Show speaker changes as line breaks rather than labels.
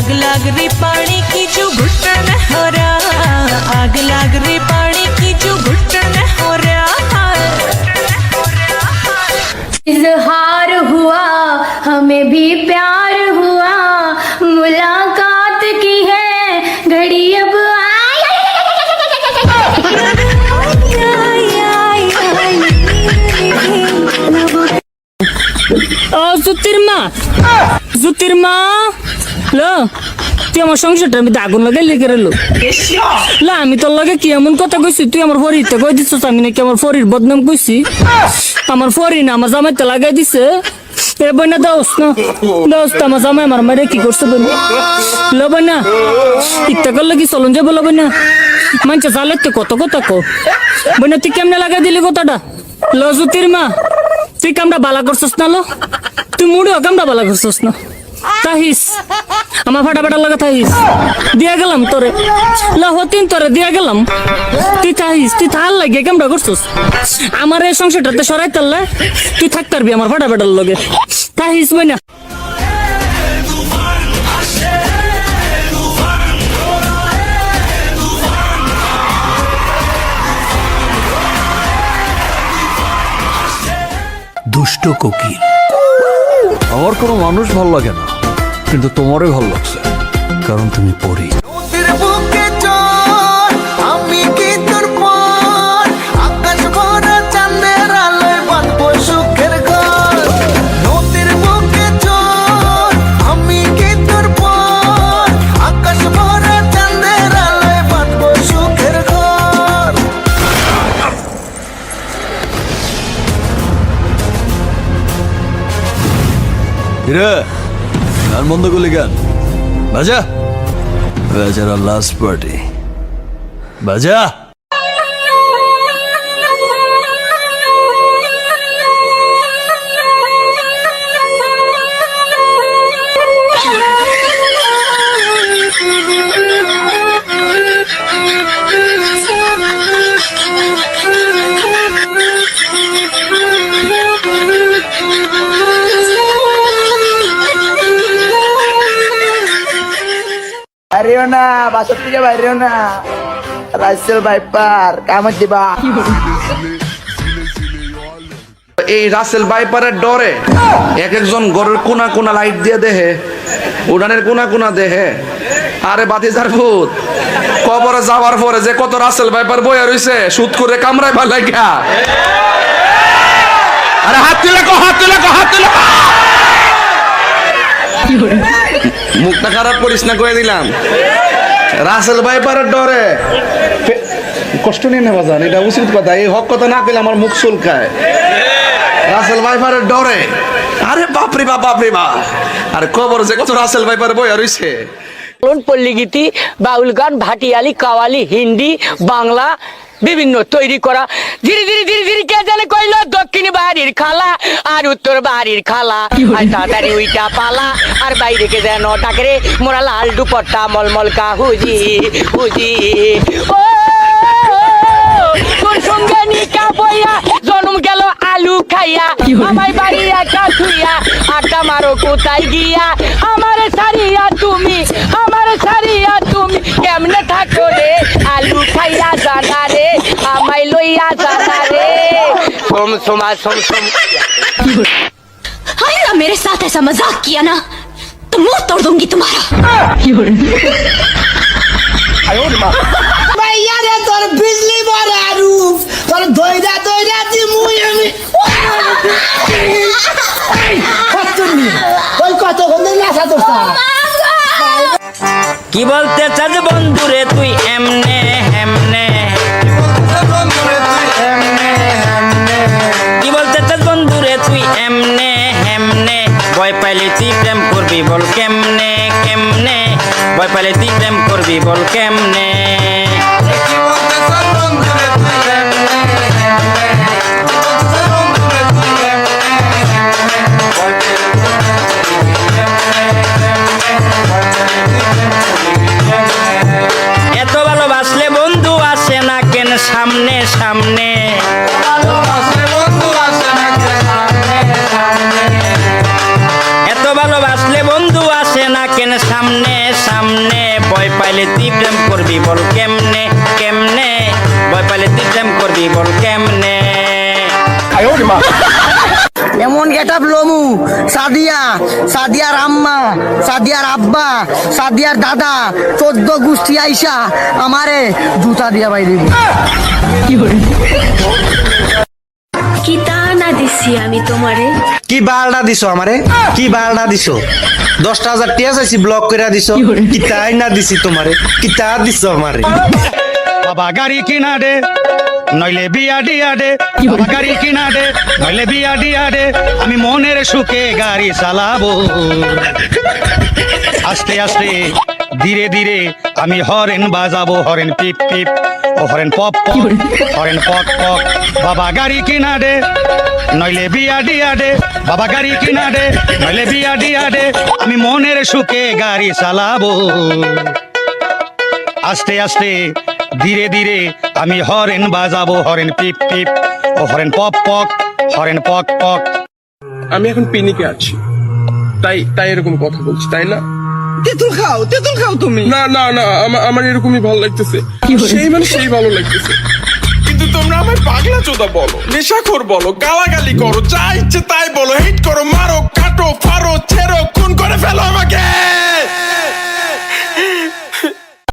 आग लाग रे पानी की जो घुटन हो रहा, आग लाग रे पानी की जो घुटन हो रहा।
इजहार हुआ, हमें भी प्यार हुआ, मुलाकात की है, घड़ी अब
ओ जुतिरमा जुतिरमा তুই আমার সংসারটার মধ্যে আগুন লাগাই লেগে রেলো লা, আমি তোর লগে কি এমন কথা কইছি? তুই আমার ফরিতে কই দিছিস? আমি নাকি আমার ফরির বদনাম কইছি। আমার ফরি না, আমার জামাইতে লাগাই দিছে। এ বইনা দোস না দোস আমার জামাই আমার মারে কি করছে বই লো বইনা ইত্যা করলে কি চলন যাব লো বইনা? মানছে চালের কত কথা কো? বইনা, তুই কেমনে লাগাই দিলি কথাটা? লো জুতির মা, তুই কামটা বালা করছস না লো? তুই মুড়িও কামটা বালা করছস না? তাহিস। আমার ফাটা লাগা তাহিস। দিয়া গেলাম তোরে। লা হতিন তোরে দিয়া গেলাম। তুই তাহিস, তুই থাল লাগে কামটা করছস? আমার এই সংসারটাতে সরাই তাল্লা তুই থাক পারবি আমার লগে। তাহিস বই না
দুষ্ট কোকিল। আমার কোনো মানুষ ভালো লাগে না কিন্তু তোমারই ভালো লাগছে কারণ তুমি পড়ি রে গান বন্ধ করলি গান বাজা? বেচারা লাস্ট পার্টি বাজা?
বাইরেও না, বাসার থেকে বাইরেও না। বাইপার কামড়
এই রাসেল বাইপারের ডরে এক একজন ঘরের কোনা কোনা লাইট দিয়ে দেহে উড়ানের কোনা কোনা দেহে। আরে বাতিজার ভূত, কবরে যাওয়ার পরে যে কত রাসেল বাইপার বইয়া রইছে, সুদ করে কামড়ায় ভালো লাগিয়া আরে হাত তুলে কো হাত তুলে কো হাত তুলে। মুখটা খারাপ করিস না কয়ে দিলাম। রাসেল বাইপারের ডরে। কষ্ট নিয়ে নেওয়া যান এটা উচিত কথা। এই হক কথা না পেলে আমার মুখ চুলকায়। রাসেল ভাইপারের ডরে। আরে বাপরে বাপ বাপরে বাপ। আরে খবর যে কত রাসেল ভাইপার বই রইছে।
কোন পল্লীগীতি বাউল গান ভাটিয়ালি কাওয়ালি হিন্দি বাংলা বিভিন্ন তৈরি করা। ধীরে ধীরে ধীরে ধীরে কে জানে কইল? দক্ষিণ বাড়ির খালা আর উত্তর বাড়ির খালা। আর তাড়াতাড়ি উইটা পালা। আর বাইরে কে যেন ডাকে রে? মোরা লাল দুপট্টা মলমল কা হুজি। হুজি ও তোর সঙ্গে নিকা বইয়া জন্ম গেল আলু খাইয়া। আমায় বাড়ি একা থুইয়া আড্ডা মারো কোথায় গিয়া? আমার সারিয়া তুমি আমার সারিয়া তুমি। কেমনে থাকো রে? আলু খাইয়া জানা রে। সোম সোমা সোম সোম
आइंदा मेरे साथ ऐसा मजाक किया ना तो मुंह तोड़ दूंगी तुम्हारा
ভাইয়া রে তোর বিজলি বড় রূপ তোর দইরা দইরা দি মুই আমি কত নি ওই কত ঘন্টা নাসা তোর
কি বলতে চাস বন্ধুরে তুই এমনে তুই প্রেম করবি বল কেমনে কেমনে? ভয় পাইলে তুই প্রেম করবি বল কেমনে?
এমন গেট আপ লমু সাদিয়া সাদিয়ার আম্মা সাদিয়ার আব্বা সাদিয়ার দাদা চোদ্দ গোষ্ঠী আইসা আমারে জুতা দিয়া বাই দিবি।
কি তা না দিছি আমি তোমারে?
কি বারটা দিছো আমারে? কি বারটা দিছো? দশটা হাজার টিয়া চাইছি ব্লক করে দিছো। কি তাই না দিছি তোমারে? কি তা দিছো আমারে? বাবা গাড়ি কিনা দে। নইলে বিয়া দিয়া দে গাড়ি কিনা দে নইলে বিয়া দিয়া দে আমি মনের সুখে গাড়ি চালাবো। আস্তে আস্তে ধীরে ধীরে আমি হরেন বাজাবো হরেন পিপ পিপ ও হরেন পপ পপ হরেন পক পক বাবা গাড়ি কিনা দে নইলে বিয়া দিয়া দে বাবা গাড়ি কিনা দে নইলে বিয়া দিয়া দে আমি মনের সুখে গাড়ি চালাবো। আস্তে আস্তে ধীরে ধীরে আমি হরেন বাজাবো হরেন পিপ পিপ ও হরেন পপ পক হরেন পক পক।
আমি এখন পিনিকে আছি। তাই তাই এরকম কথা বলছি তাই না?
তেঁতুল খাও তেঁতুল খাও তুমি।
না না না আমা- আমার এরকমই ভালো লাগতেছে। সেই মানে সেই ভালো লাগতেছে। কিন্তু তোমরা আমায় পাগলা চোদা বলো নেশাখোর বলো গালাগালি করো যা ইচ্ছে তাই বলো হিট করো মারো কাটো ফারো ছেড়ো খুন করে ফেলো আমাকে!